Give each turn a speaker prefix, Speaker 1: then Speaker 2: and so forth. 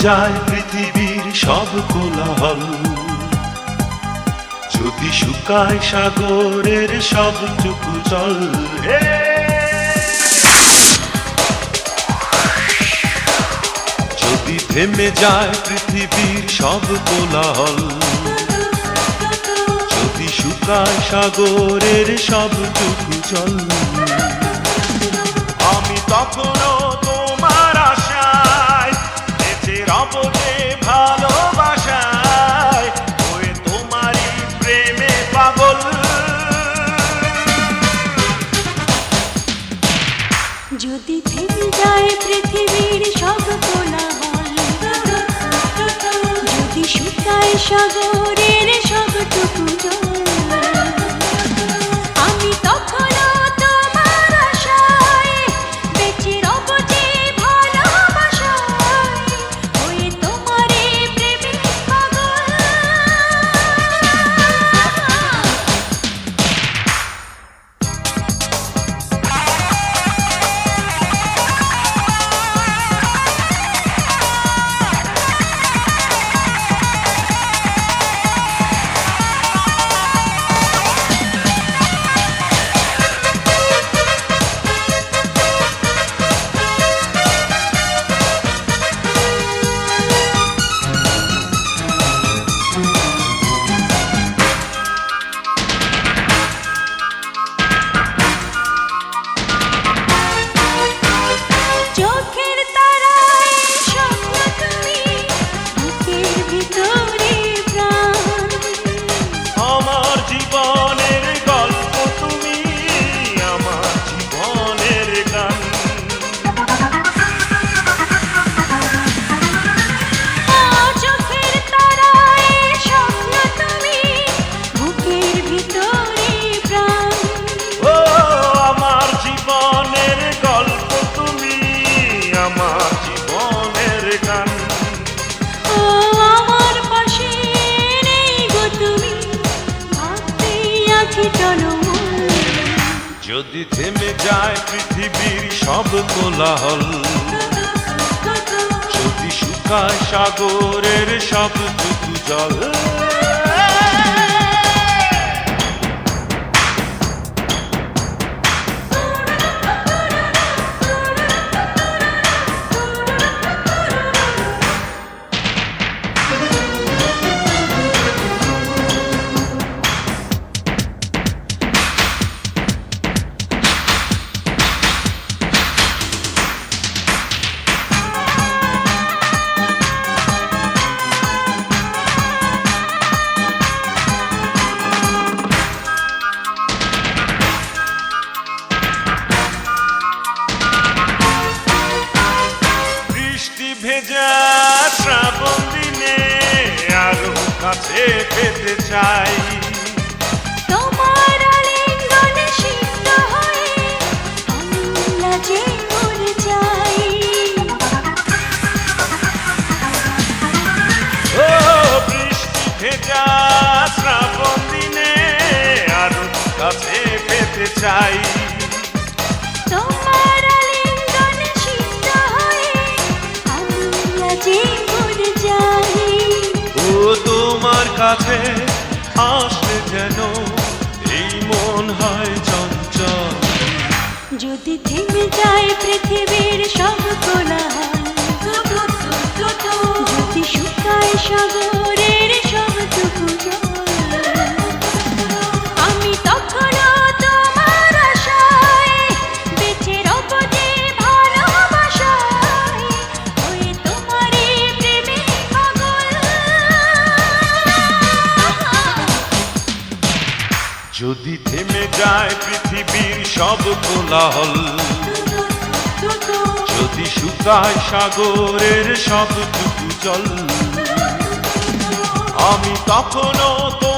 Speaker 1: যায় পৃথিবীর সব কোলাহল যদি শুকায় সাগরের সবটুকু জল, হে! যদি থেমে যায় পৃথিবীর সব কোলাহল, যদি শুকায় সাগরের সবটুকু জল, আমি তখনও
Speaker 2: শুকায় টনমন
Speaker 1: যদি থেমে যায় পৃথিবীর সব কোলাহল যদি শুকায় সাগরের সব জল ভেজা শ্রাবণ দিনে আরও কাছে পেতে চাই।
Speaker 2: তোমার আলিঙ্গনে সিক্ত হয়ে আমি লাজে মরে যাই
Speaker 1: ও বৃষ্টি ভেজা শ্রাবণ দিনে আরও কাছে পেতে চাই। কাছে আসলে যেন এই মন হয় চঞ্চল।
Speaker 2: যদি থেমে যায় পৃথিবীর সব কোলাহল
Speaker 1: যদি থেমে যায় পৃথিবীর সব কোলাহল যদি শুকায় সাগরের সবটুকু জল আমি তখনও তো